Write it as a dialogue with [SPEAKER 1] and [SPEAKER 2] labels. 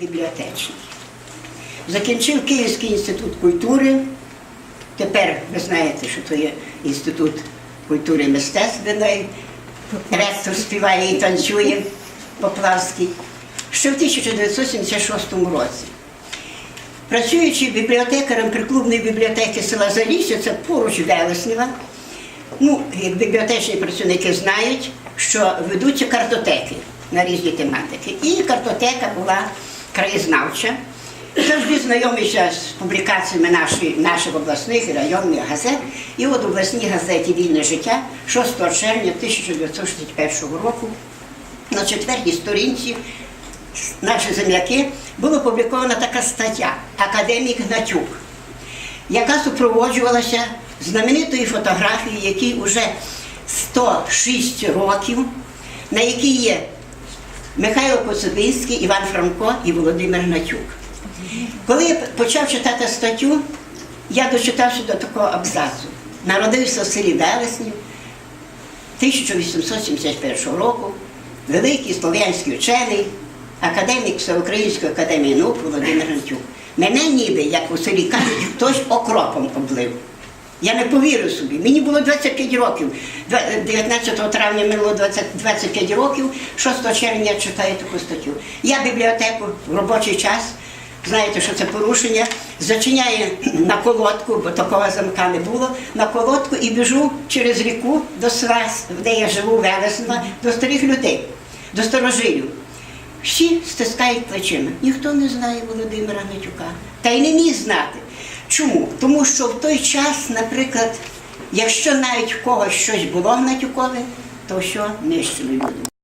[SPEAKER 1] бібліотечний. Закінчив Київський інститут культури. Тепер ви знаєте, що то є інститут культури і мистецтв, де ректор співає і танцює Поплавський. Ще в 1976 році. Працюючи бібліотекарем приклубної бібліотеки села Залісся, це поруч Велеснева, ну, як бібліотечні працівники знають, що ведуться картотеки на різні тематики. І картотека була краєзнавча. Завжди знайомився з публікаціями нашої, наших обласних і районних газет. І от у обласній газеті Вільне життя 6 червня 1961 року на четвертій сторінці наші земляки була опублікована така стаття Академік Гнатюк, яка супроводжувалася знаменитою фотографією, якій вже 106 років, на якій є Михайло Коцюбинський, Іван Франко і Володимир Гнатюк. Коли я почав читати статтю, я дочитався до такого абзацу. Народився в селі Велеснів 1871 року, великий слов'янський вчений, академік Всеукраїнської академії наук Володимир Гнатюк. Мене ніби, як у селі кажуть, хтось окропом облив. Я не повірив собі. Мені було 25 років. 19 травня минуло 20 25 років, 6 червня я читаю таку статтю. Я бібліотеку в робочий час, знаєте, що це порушення, зачиняю на колодку, бо такого замка не було, на колодку і біжу через ріку до села, де я живу, Велесна, до старих людей, до старожилів. Всі стискають плечима. Ніхто не знає Володимира Гнатюка. Та й не міг знати. Чому? Тому що в той час, наприклад, якщо навіть в когось щось було Гнатюкове, то що нищили люди.